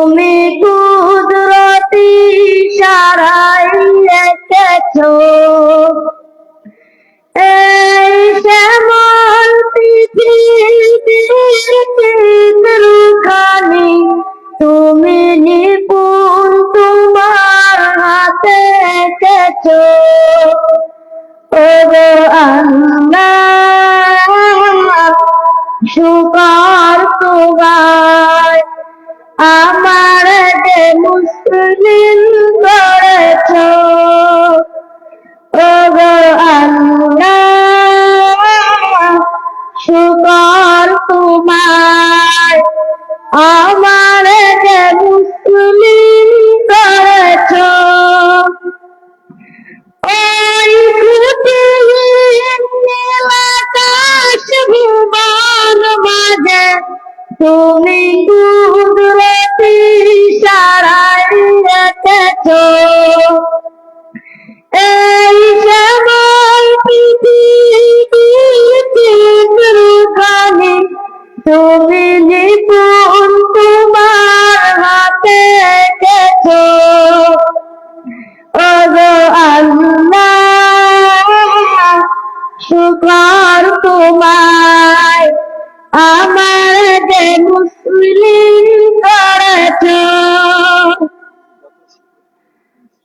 তুমি কুদরতি সারাই রেখেছ এই শ্যামল পৃথিবীর খানি তুমি নিপুণ তোমার হাতে রেখেছ ওগো আল্লাহ সুকার তোমার আমার যে মুসলিম করেছ শুকর তোমার। আমার যে মুসলিম করেছ নীলাকাশ ভুবন মাঝে তুমি রেখেছ এই সময় পৃথিবীর চিত্রখানি তুমি নিপুণ তোমার হাতে এঁকেছো ওগো আল্লাহ শুকর তোমায় আমার যে মুসলিম করেছ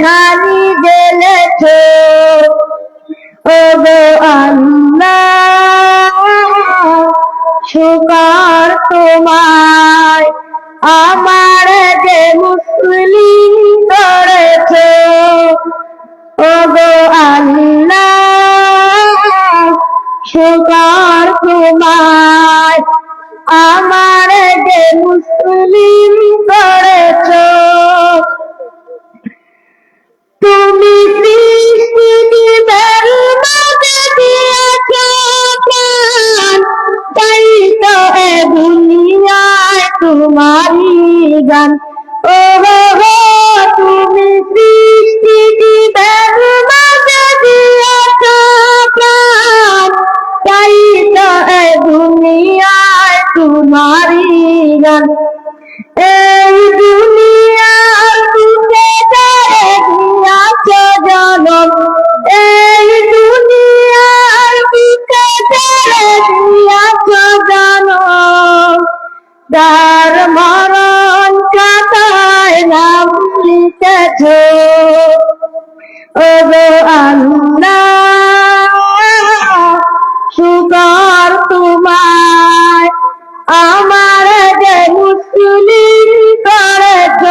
খালি জ্বেলেছ ও গো আল্লাহ তোমায়, আমার যে মুসলিম করেছ। ও গো আল্লাহ তোমায়, আমার যে মুসলিম করেছ। গান। ও তুমি সৃষ্টি দিবের লিখেছ ও গো আল্লাহ শুকর তোমায় আমার যে মুসলিম করেছ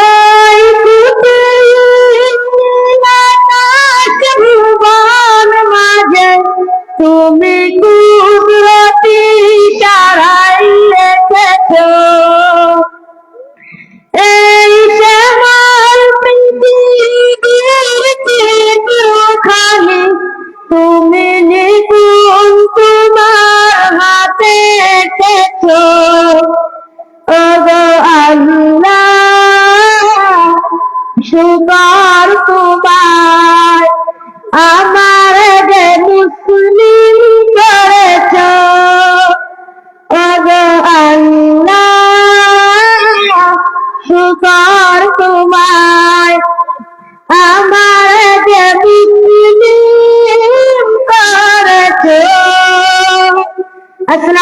ওই ভুবন মাঝে তুমি তুমি নিপুণ তোমার হাতে ও আল্লাহ।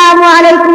মুসলিম করেছ আসসালামু আলাইকুম